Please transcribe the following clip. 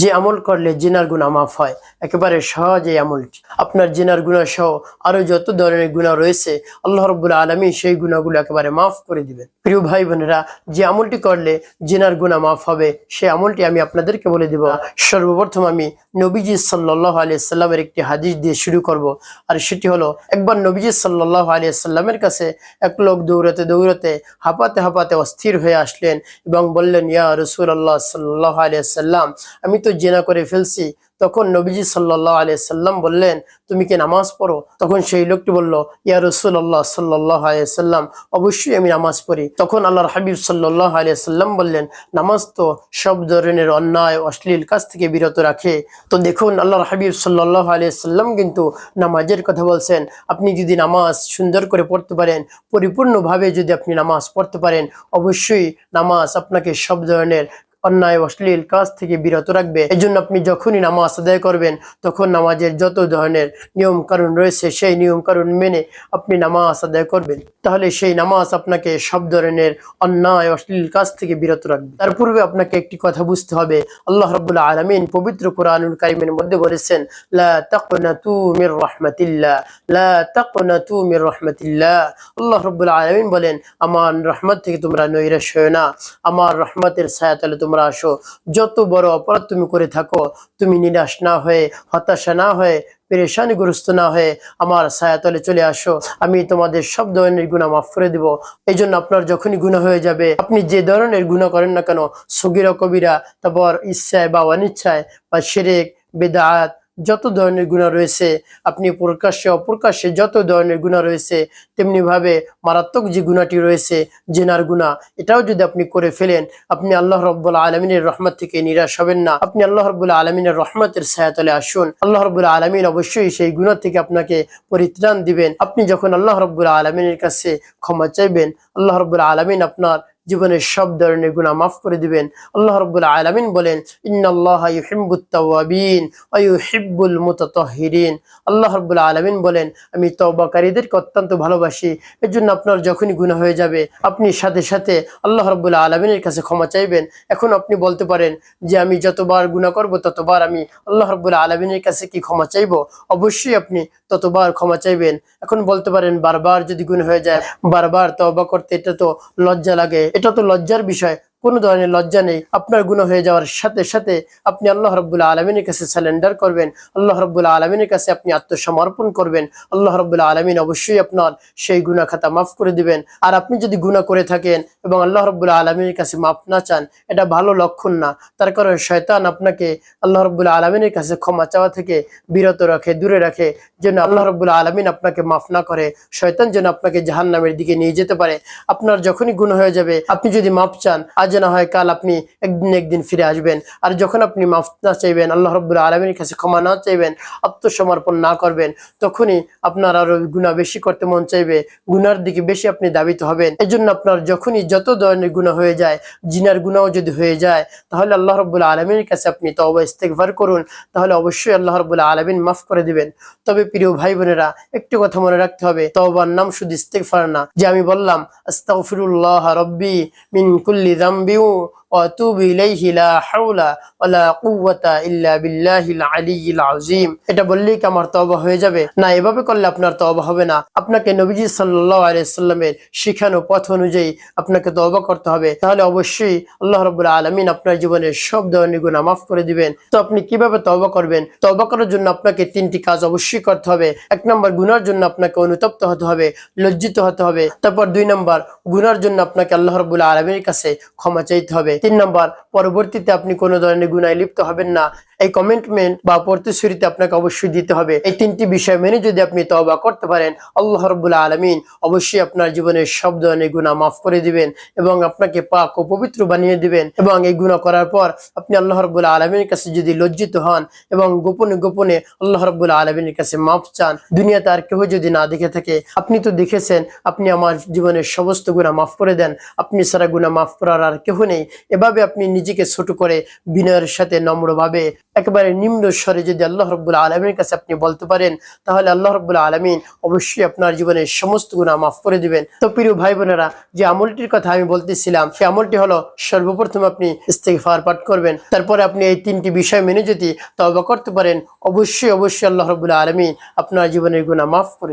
যে আমল করলে জিনার গুণা মাফ হয়, একেবারে সহজ এই আমলটি। আপনার জিনার গুণা সহ আরও যত ধরনের গুণা রয়েছে, আল্লাহ রব্বুল আলমী সেই গুণাগুলো একেবারে মাফ করে দিবেন। প্রিয় ভাই বোনেরা যে আমলটি করলে জিনার গুণা মাফ হবে, সেই আমলটি আমি আপনাদেরকে বলে দেব। সর্বপ্রথম আমি নবীজি সাল্লাহ আলিয়া সাল্লামের একটি হাদিস দিয়ে শুরু করব, আর সেটি হলো, একবার নবীজি সাল্লাহ আলিয়া সাল্লামের কাছে এক লোক দৌড়াতে দৌড়াতে হাঁপাতে হাঁপাতে অস্থির হয়ে আসলেন এবং বললেন, ইয়া রসুল আল্লাহ সাল্লাহ আলিয়া সাল্লাম, আমি তো জেনা করে ফেলছি। তখন নবীজি সাল্লাহ আলিয়া সাল্লাম বললেন, তুমি কি নামাজ পড়ো? তখন সেই লোকটি বলল, ইয়া রসুল আল্লাহ সাল্লাহ আলিয়া সাল্লাম, অবশ্যই আমি নামাজ পড়ি। তখন আল্লাহর হাবিব সাল্লাহ আলিয়া সাল্লাম বললেন, নামাজ তো সব ধরনের অন্যায়, অশ্লীল কাজ থেকে বিরত রাখে। তো দেখুন, আল্লাহর হাবিব সাল্লাহ আলিয়া সাল্লাম কিন্তু নামাজের কথা বলছেন। আপনি যদি নামাজ সুন্দর করে পড়তে পারেন, পরিপূর্ণভাবে যদি আপনি নামাজ পড়তে পারেন, অবশ্যই নামাজ আপনাকে সব ধরনের অন্যায় অশ্লীল কাজ থেকে বিরত রাখবে। এই জন্য আপনি যখনই নামাজ আদায় করবেন, তখন নামাজের যত ধরনের নিয়ম কারণ রয়েছে, সেই নিয়ম কারণ মেনে আপনি নামাজ আদায় করবেন। তাহলে সেই নামাজ আপনাকে সব ধরনের অন্যায় অশ্লীল কাজ থেকে বিরত রাখবে। তার পূর্বে আপনাকে একটি কথা বুঝতে হবে। আল্লাহ রাব্বুল আলমিন পবিত্র কোরআনুল কারিমের মধ্যে বলেছেন আল্লাহ বলেন, আমার রহমত থেকে তোমরা নৈরাশ না। আমার রহমতের ছায়াতলে তোমরা আসো। যত বড় অপরাধ তুমি করে থাকো, তুমি নিরাশ না হয়ে, হতাশা না হয়ে, পেরেশানিগ্রস্ত না হয়ে আমার ছায়াতলে চলে আসো। আমি তোমাদের সব ধরনের গুণা মাফ করে দিব। এই জন্য আপনার যখনই গুণা হয়ে যাবে, আপনি যে ধরনের গুণা করেন না কেন, সগিরা কবিরা, তারপর ইচ্ছায় বা অনিচ্ছায় বা সেরেক বেদাত যত ধরনের গুণা রয়েছে, আপনি প্রকাশ্যে, অপ্রকাশ্যে যত ধরনের গুণা রয়েছে তেমনি ভাবে মারাত্মক যে গুণাটি রয়েছে, জেনার গুণা এটাও যদি আপনি করে ফেলেন, আপনি আল্লাহ রব্বুল আলমিনের রহমত থেকে নিরাশ হবেন না। আপনি আল্লাহ রব্বুল আলমিনের রহমতের ছায়াতলে আসুন। আল্লাহ রব্বুল আলমিন অবশ্যই সেই গুণা থেকে আপনাকে পরিত্রাণ দিবেন। আপনি যখন আল্লাহ রব্বুল আলমিনের কাছে ক্ষমা চাইবেন, আল্লাহ রব্বুল আলমিন আপনার জীবনের সব ধরনের গুণা মাফ করে দিবেন। আল্লাহ রব্বুল আলমিন বলেন ইউহিব্বুল মুতাতাহহিরিন আল্লাহ রব্বুল আলমিন বলেন, আমি তওবাকারীদেরকে অত্যন্ত ভালোবাসি। এর জন্য আপনার যখনই গুণা হয়ে যাবে, আপনি সাথে সাথে আল্লাহ রব্বুল আলমিনের কাছে ক্ষমা চাইবেন। এখন আপনি বলতে পারেন যে, আমি যতবার গুণা করব, ততবার আমি আল্লাহ রব্বুল আলমিনের কাছে কি ক্ষমা চাইব? অবশ্যই আপনি ততবার ক্ষমা চাইবেন। এখন বলতে পারেন, বারবার যদি গুণ হয়ে যায়, বারবার তবা করতে এটা তো লজ্জা লাগে। এটা তো লজ্জার বিষয়। কোনো ধরনের লজ্জা নেই। আপনার গুণ হয়ে যাওয়ার সাথে সাথে আপনি আল্লাহ রব্বুল্লা আলমিনের কাছে স্যালেন্ডার করবেন। আল্লাহ রব্বুল্লা আলমিনের কাছে আপনি আত্মসমর্পণ করবেন। আল্লাহ রব্বুল্লা আলমিন অবশ্যই আপনার সেই গুণা খাতা মাফ করে দিবেন। আর আপনি যদি গুণা করে থাকেন এবং আল্লাহ রব্বুল্লা আলমিনের কাছে মাফ না চান, এটা ভালো লক্ষণ না। তার কারণে শয়তান আপনাকে আল্লাহ রব্বুল্লা আলমিনের কাছে ক্ষমা চাওয়া থেকে বিরত রাখে, দূরে রাখে, যেন আল্লাহ রব্বুল্লা আলমিন আপনাকে মাফ না করে। শয়তান যেন আপনাকে জাহান্নামের দিকে নিয়ে যেতে পারে। আপনার যখনই গুণ হয়ে যাবে, আপনি যদি মাফ চান, আজ না হয়, কাল আপনি একদিন একদিন ফিরে আসবেন। আর যখন আপনি মাফ না চাইবেন, আল্লাহ রব্বুল্লা আলমীর কাছে ক্ষমা না চাইবেন, আত্মসমর্পণ না করবেন, তখনই আপনার আরও গুণা বেশি করতে মন চাইবে গুনার দিকে বেশি আপনি দাবিত হবেন। এই জন্য আপনার যখনই যত ধরনের গুণা হয়ে যায়, জিনার গুণাও যদি হয়ে যায়, তাহলে আল্লাহ রব্বুল্লা আলমীর কাছে আপনি তবা ইস্তেকভার করুন, তাহলে অবশ্যই আল্লাহ রব্বুল্লা আলমিন মাফ করে দিবেন। তবে প্রিয় ভাই বোনেরা, একটি কথা মনে রাখতে হবে, তওবার নাম শুধু ইস্তেকফার না। যে আমি বললাম, আস্তাগফিরুল্লাহ রব্বি মিন কুল্লি também واتوب اليه لا حول ولا قوه الا بالله العلي العظيم এটা বললেই কি আমার তওবা হয়ে যাবে না এভাবে করলে আপনার তওবা হবে না আপনাকে নবীজি সাল্লাল্লাহু আলাইহি সাল্লামের শিখানো পথ অনুযায়ী আপনাকে তওবা করতে হবে তাহলে অবশ্যই আল্লাহ রাব্বুল আলামিন আপনার জীবনের সব ধরনের গুনাহ মাফ করে দিবেন তো আপনি কিভাবে তওবা করবেন তওবা করার জন্য আপনাকে তিনটি কাজ অবশ্যই করতে হবে এক নম্বর গুনার জন্য আপনাকে অনুতপ্ত হতে হবে লজ্জিত হতে হবে তারপর দুই নম্বর গুনার জন্য আপনাকে আল্লাহ রাব্বুল আলামিনের কাছে ক্ষমা চাইতে হবে তিন নম্বর পরবর্তীতে আপনি কোনো ধরনের গুণায় লিপ্ত হবেন না। এই কমিটমেন্ট বা প্রতিশ্রুতি আপনাকে অবশ্যই দিতে হবে। এই তিনটি বিষয় মেনে যদি আপনি তওবা করতে পারেন, আল্লাহ রব্বুল আলমিন অবশ্যই আপনার জীবনের সব ধরনের গুণা মাফ করে দিবেন এবং আপনাকে পাক ও পবিত্র বানিয়ে দিবেন এবং এই গুণা করার পর আপনি আল্লাহ রব্বুল আলমীর কাছে যদি লজ্জিত হন এবং গোপনে গোপনে আল্লাহ রব্বুল আলমীর কাছে মাফ চান, দুনিয়াতে আর কেউ যদি না দেখে থাকে, আপনি তো দেখেছেন আপনি আমার জীবনের সমস্ত গুণা মাফ করে দেন, আপনি সারা গুণা মাফ করার আর কেউ নেই। এভাবে আপনি নিজেকে ছোট করে বিনয়ের সাথে নম্রভাবে একেবারে নিম্ন স্বরে যদি আল্লাহ রব্বুল আলমীর কাছে আপনি বলতে পারেন, তাহলে আল্লাহ রব্বুল আলমিন অবশ্যই আপনার জীবনের সমস্ত গুণা মাফ করে দিবেন। তো প্রিয় ভাই বোনেরা, যে আমলটির কথা আমি বলতেছিলাম সে আমলটি হলো সর্বপ্রথম আপনি ইস্তেকফার পাঠ করবেন। তারপরে আপনি এই তিনটি বিষয় মেনে যদি তবা করতে পারেন, অবশ্যই অবশ্যই আল্লাহ রব্বুল আলমিন আপনার জীবনের গুণা মাফ করে